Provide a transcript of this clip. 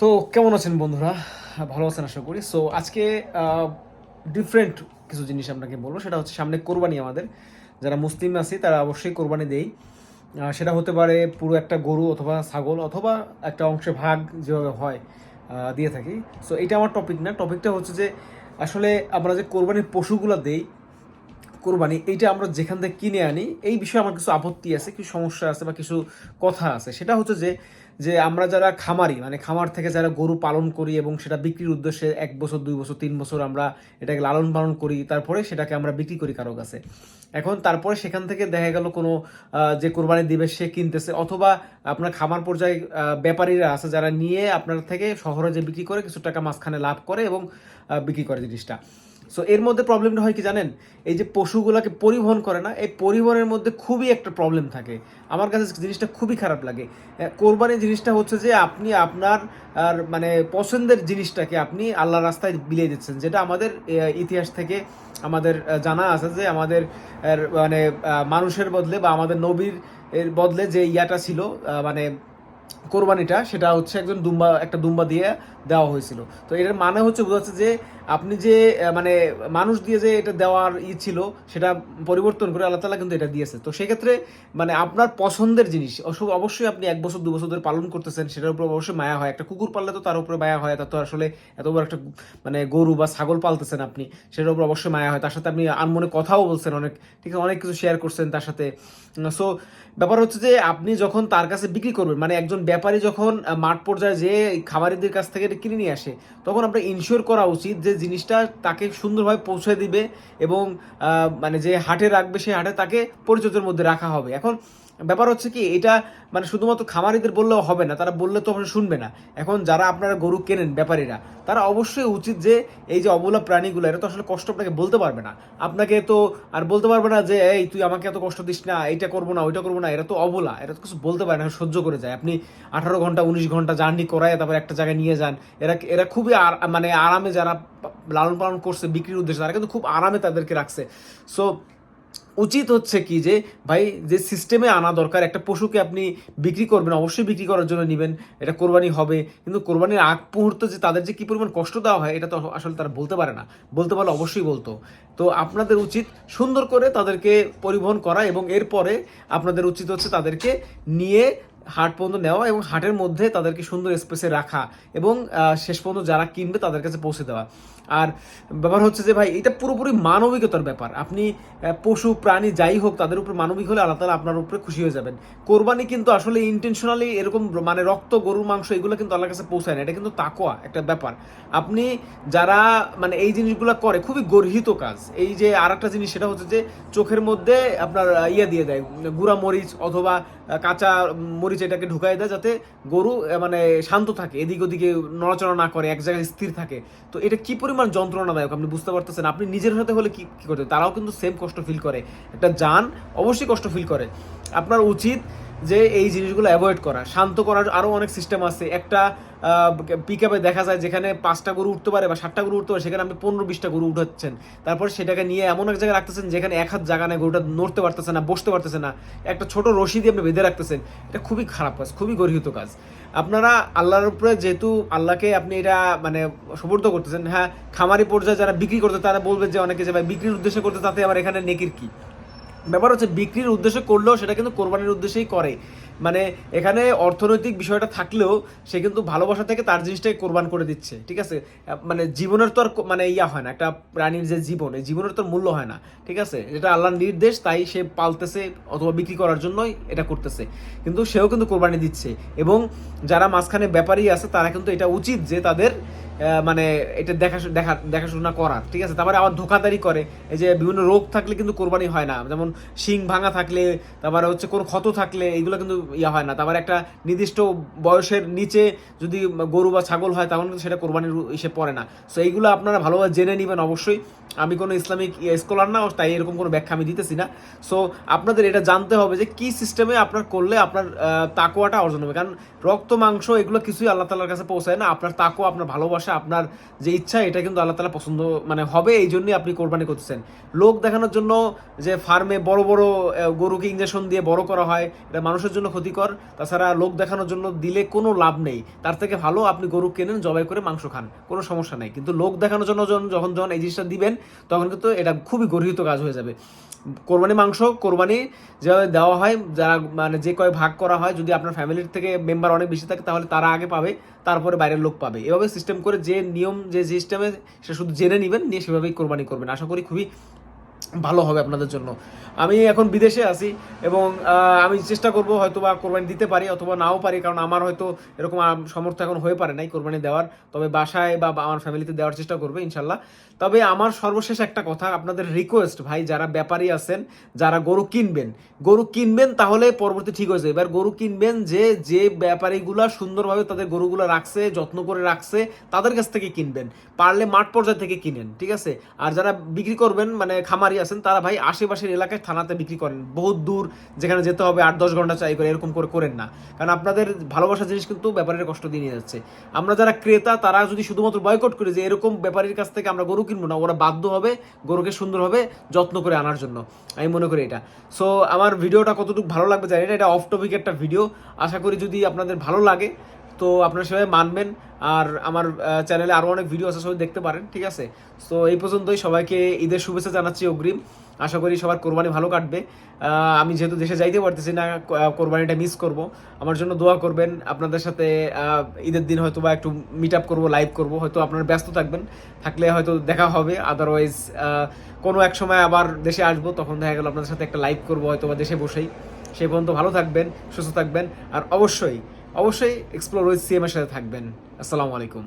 তো কেমন আছেন বন্ধুরা? ভালো আছেন আশা করি। সো আজকে ডিফারেন্ট কিছু জিনিস আপনাকে বলব। সেটা হচ্ছে সামনে কোরবানি আমাদের। যারা মুসলিম আছি, তারা অবশ্যই কোরবানি দেই। সেটা হতে পারে পুরো একটা গরু অথবা ছাগল অথবা একটা অংশে ভাগ যেভাবে হয় দিয়ে থাকি। সো এটা আমার টপিক না। টপিকটা হচ্ছে যে, আসলে আমরা যে কোরবানির পশুগুলো দেই, কোরবানি, এইটা আমরা যেখান থেকে কিনে আনি, এই বিষয়ে আমার কিছু আপত্তি আছে, কিছু সমস্যা আছে বা কিছু কথা আছে। সেটা হচ্ছে যে যে আমরা যারা খামারি মানে খামার থেকে যারা গরু পালন করি এবং সেটা বিক্রির উদ্দেশ্যে এক বছর, দুই বছর, তিন বছর আমরা এটাকে লালন পালন করি, তারপরে সেটাকে আমরা বিক্রি করি কারও কাছে। এখন তারপরে সেখান থেকে দেখা গেল কোনো যে কোরবানি দিবে সে কিনতেছে, অথবা আপনার খামার পর্যায়ে ব্যাপারীরা আছে যারা নিয়ে আপনার থেকে শহরে যে বিক্রি করে, কিছু টাকা মাঝখানে লাভ করে এবং বিক্রি করে জিনিসটা। সো এর মধ্যে প্রবলেমটা হয় কি জানেন? এই যে পশুগুলোকে পরিবহন করে না এই পরিবহনের মধ্যে খুবই একটা প্রবলেম থাকে। আমার কাছে জিনিসটা খুবই খারাপ লাগে। আহ, কোরবানির জিনিসটা হচ্ছে যে আপনি আপনার আর মানে পছন্দের জিনিসটাকে আপনি আল্লাহ রাস্তায় বিলিয়ে দিচ্ছেন। যেটা আমাদের ইতিহাস থেকে আমাদের জানা আছে যে আমাদের মানে মানুষের বদলে বা আমাদের নবীর এর বদলে যে ইয়াটা ছিল মানে কোরবানিটা সেটা হচ্ছে একজন দুম্বা, একটা দুম্বা দিয়ে দেওয়া হয়েছিল। তো এটার মানে হচ্ছে বোঝাচ্ছে যে আপনি যে মানে মানুষ দিয়ে যে এটা দেওয়ার ই ছিল, সেটা পরিবর্তন করে আল্লাহ তালা কিন্তু এটা দিয়েছে। তো সেক্ষেত্রে মানে আপনার পছন্দের জিনিস অবশ্য- অবশ্যই আপনি এক বছর, দু বছর ধরে পালন করতেছেন, সেটার উপর অবশ্যই মায়া হয়। একটা কুকুর পাললে তো তার উপরে মায়া হয়, তা তো আসলে এত বড় একটা মানে গরু বা ছাগল পালতেছেন আপনি, সেটার উপর অবশ্যই মায়া হয়। তার সাথে আপনি আনমনে কথাও বলছেন, অনেক, ঠিক আছে, অনেক কিছু শেয়ার করছেন তার সাথে। সো ব্যাপার হচ্ছে যে আপনি যখন তার কাছে বিক্রি করবেন মানে একজন ব্যাপারী যখন মাঠ পর্যায়ে যে খামারিদের কাছ থেকে এটা কিনে নিয়ে আসে, তখন আমরা ইনশিওর করা উচিত যে জিনিসটা তাকে সুন্দরভাবে পৌঁছে দিবে এবং মানে যে হাটে রাখবে সেই হাটে তাকে পরিচর্যার মধ্যে রাখা হবে। এখন ব্যাপার হচ্ছে কি, এটা মানে শুধুমাত্র খামারিদের বললেও হবে না, তারা বললে তো অবশ্যই শুনবে না। এখন যারা আপনারা গরু কেনেন ব্যাপারীরা, তারা অবশ্যই উচিত যে এই যে অবলা প্রাণীগুলো এটা তো আসলে কষ্ট আপনাকে বলতে পারবে না। আপনাকে তো আর বলতে পারবে না যে, এই, তুই আমাকে এত কষ্ট দিস না, এইটা করব না, ওইটা করব না। এরা তো অবলা, এরা তো কিছু বলতে পারে না, সহ্য করে যায়। আপনি আঠারো ঘণ্টা, উনিশ ঘণ্টা জার্নি করায় তারপর একটা জায়গায় নিয়ে যান। এরা এরা খুবই মানে আরামে যারা লালন পালন করছে বিক্রির উদ্দেশ্যে, তারা কিন্তু খুব আরামে তাদেরকে রাখছে। সো উচিত হচ্ছে কি যে, ভাই, যে সিস্টেমে আনা দরকার, একটা পশুকে আপনি বিক্রি করবেন, অবশ্যই বিক্রি করার জন্য নেবেন, এটা কোরবানি হবে। কিন্তু কোরবানির আগ মুহূর্ত যে তাদের যে কী পরিমাণ কষ্ট দেওয়া হয়, এটা তো আসলে তারা বলতে পারে না। বলতে পারলে অবশ্যই বলতো। তো আপনাদের উচিত সুন্দর করে তাদেরকে পরিবহন করা এবং এরপরে আপনাদের উচিত হচ্ছে তাদেরকে নিয়ে হাট পর্যন্ত নেওয়া এবং হাটের মধ্যে তাদেরকে সুন্দর স্পেসে রাখা এবং শেষ পর্যন্ত যারা কিনবে তাদের কাছে পৌঁছে দেওয়া। আর ব্যাপার হচ্ছে যে ভাই, এটা পুরোপুরি মানবিকতার ব্যাপার। আপনি পশু, প্রাণী যাই হোক, তাদের উপরে মানবিক হলে আল্লাহ তালা আপনার উপরে খুশি হয়ে যাবেন। কোরবানি কিন্তু আসলে ইন্টেনশনালি এরকম মানে রক্ত, গরুর, মাংস এগুলো কিন্তু আল্লাহর কাছে পৌঁছায় না। এটা কিন্তু তাকোয়া একটা ব্যাপার। আপনি যারা মানে এই জিনিসগুলো করে, খুবই গর্হিত কাজ। এই যে আর একটা জিনিস, সেটা হচ্ছে যে চোখের মধ্যে আপনার ইয়ে দিয়ে দেয়, গুঁড়া মরিচ অথবা কাঁচা মরিচ এটাকে ঢুকাই দেয় যাতে গরু মানে শান্ত থাকে, এদিক ওদিকে নড়াচড়া না করে, এক জায়গায় স্থির থাকে। তো এটা কি পরিমাণ যন্ত্রণাদায়ক আপনি বুঝতে পারতেছেন? আপনি নিজের সাথে হলে কি, কী করতে তারাও কিন্তু সেম কষ্ট ফিল করে। একটা যান অবশ্যই কষ্ট ফিল করে। আপনার উচিত যে এই জিনিসগুলো অ্যাভয়েড করা, শান্ত করার আরও অনেক সিস্টেম আছে। একটা পিক আপে দেখা যায় যেখানে পাঁচটা গরু উঠতে পারে বা সাতটা গরু উঠতে পারে, সেখানে আপনি পনেরো বিশটা গরু উঠাচ্ছেন। তারপর সেটাকে নিয়ে এমন এক জায়গায় রাখতেছেন যেখানে এক হাত জায়গা নেই, গরুটা নড়তে পারতেছে না, বসতে পারতেছে না। একটা ছোট রশি দিয়ে আপনি বেঁধে রাখতেছেন, এটা খুবই খারাপ কাজ, খুবই গর্হিত কাজ। আপনারা আল্লাহর উপরে যেহেতু আল্লাহকে আপনি এটা মানে সুবর্দ করতেছেন হ্যাঁ খামারি পর্যায়ে যারা বিক্রি করতে তারা বলবে যে অনেকে যে, ভাই, বিক্রির উদ্দেশ্যে করতে, তাতে আবার এখানে নেকির কি? ব্যাপার হচ্ছে বিক্রির উদ্দেশ্যে করলেও সেটা কিন্তু কোরবানির উদ্দেশ্যেই করে। মানে এখানে অর্থনৈতিক বিষয়টা থাকলেও সে কিন্তু ভালোবাসা থেকে তার জিনিসটাকে কোরবান করে দিচ্ছে, ঠিক আছে? মানে জীবনের তো আর মানে ইয়া হয় না, একটা প্রাণীর যে জীবন, এই জীবনের তো মূল্য হয় না, ঠিক আছে? এটা আল্লাহর নির্দেশ, তাই সে পালতেছে অথবা বিক্রি করার জন্যই এটা করতেছে। কিন্তু সেও কিন্তু কোরবানি দিচ্ছে এবং যারা মাঝখানে ব্যাপারী আছে, তারা কিন্তু এটা উচিত যে তাদের মানে এটা দেখা দেখা দেখাশোনা করার ঠিক আছে? তারপরে আবার ধোকাদারি করে। এই যে বিভিন্ন রোগ থাকলে কিন্তু কোরবানি হয় না। যেমন শিং ভাঙা থাকলে, তারপরে হচ্ছে কোনো ক্ষত থাকলে এগুলো কিন্তু ইয়া হয় না। তারপরে একটা নির্দিষ্ট বয়সের নিচে যদি গরু বা ছাগল হয়, তখন কিন্তু সেটা কোরবানির এসে পড়ে না। সো এইগুলো আপনারা ভালোভাবে জেনে নেবেন অবশ্যই। আমি কোনো ইসলামিক স্কলার না, তাই এরকম কোনো ব্যাখ্যা আমি দিতেছি না। সো আপনাদের এটা জানতে হবে যে কি সিস্টেমে আপনার করলে আপনার তাকোয়াটা অর্জন হবে। কারণ রক্ত, মাংস, এগুলো কিছুই আল্লাহ তালার কাছে পৌঁছায় না। আপনার তাকোয়া আপনার ভালোবাসা ভালোবাসা, আপনার যে ইচ্ছা, এটা কিন্তু আল্লাহ তালা পছন্দ মানে হবে, এই জন্যই আপনি কোরবানি করতেছেন। লোক দেখানোর জন্য যে ফার্মে বড় বড় গরুকে ইঞ্জেকশন দিয়ে বড় করা হয়, এটা মানুষের জন্য ক্ষতিকর। তাছাড়া লোক দেখানোর জন্য দিলে কোনো লাভ নেই। তার থেকে ভালো আপনি গরু কেনেন, জবাই করে মাংস খান, কোনো সমস্যা নেই। কিন্তু লোক দেখানোর জন্য যখন যখন এই জিনিসটা দিবেন, তখন কিন্তু এটা খুবই গর্হিত কাজ হয়ে যাবে। কোরবানি মাংস, কোরবানি যেভাবে দেওয়া হয়, যারা মানে যে কয় ভাগ করা হয়, যদি আপনার ফ্যামিলির থেকে মেম্বার অনেক বেশি থাকে, তাহলে তারা আগে পাবে। তারপরে বাইরের লোক পাবে। এভাবে সিস্টেম করে যে নিয়ম, যে সিস্টেমে সে শুধু জেনে নেবেন, নিয়ে সেভাবেই কোরবানি করবেন। আশা করি খুবই ভালো হবে আপনাদের জন্য। আমি এখন বিদেশে আছি এবং আমি চেষ্টা করব হয়তো বা কোরবানি দিতে পারি অথবা নাও পারি কারণ আমার হয়তো এরকম আম, সামর্থ্য এখন হয়ে পারে নাই কোরবানি দেওয়ার। তবে বাসায় বা আমার ফ্যামিলিতে দেওয়ার চেষ্টা করবে ইনশাল্লাহ তবে আমার সর্বশেষ একটা কথা আপনাদের রিকোয়েস্ট ভাই যারা ব্যাপারী আছেন যারা গরু কিনবেন গরু কিনবেন তাহলে পরবর্তী ঠিক হয়েছে এবার গরু কিনবেন যে যে ব্যাপারীগুলা সুন্দরভাবে তাদের গরুগুলো রাখছে যত্ন করে রাখছে তাদের কাছ থেকে কিনবেন। পারলে মাঠ পর্যায় থেকে কিনেন ঠিক আছে? আর যারা বিক্রি করবেন মানে খামারি আছেন, তারা ভাই আশেপাশের এলাকায় থানাতে বিক্রি করেন। বহুত দূর, যেখানে যেতে হবে, আট দশ ঘণ্টা চাই করে, এরকম করে করেন না। কারণ আপনাদের ভালোবাসা জিনিস কিন্তু ব্যাপারীর কষ্ট দিয়ে নিয়ে যাচ্ছে। আমরা যারা ক্রেতা, তারা যদি শুধুমাত্র বয়কট করি যে এরকম ব্যাপারীর কাছ থেকে আমরা গরু কিনবো না, ওরা বাধ্য হবে গরুকে সুন্দরভাবে যত্ন করে আনার জন্য। আমি মনে করি এটা। সো আমার ভিডিওটা কতটুকু ভালো লাগবে জানি না, এটা অফ টপিক একটা ভিডিও আশা করি যদি আপনাদের ভালো লাগে তো আপনারা সবাই মানবেন, আর আমার চ্যানেলে আরও অনেক ভিডিও আছে, সবাই দেখতে পারেন, ঠিক আছে? তো এই পর্যন্তই, সবাইকে ঈদের শুভেচ্ছা জানাচ্ছি অগ্রিম। আশা করি সবার কোরবানি ভালো কাটবে। আমি যেহেতু দেশে যাইতে পারতেছি না কোরবানিটা মিস করব। আমার জন্য দোয়া করবেন, আপনাদের সাথে ঈদের দিন হয়তো বা একটু মিট আপ করব লাইভ করব, হয়তো আপনারা ব্যস্ত থাকবেন। থাকলে হয়তো দেখা হবে আদারওয়াইজ কোনো এক সময় আবার দেশে আসব, তখন দেখা গেল আপনাদের সাথে একটা লাইভ করব হয়তো বা দেশে বসেই। সেই পর্যন্ত ভালো থাকবেন, সুস্থ থাকবেন, আর অবশ্যই অবশ্যই এক্সপ্লোর উইথ সিএম এর সাথে থাকবেন। আসসালামু আলাইকুম।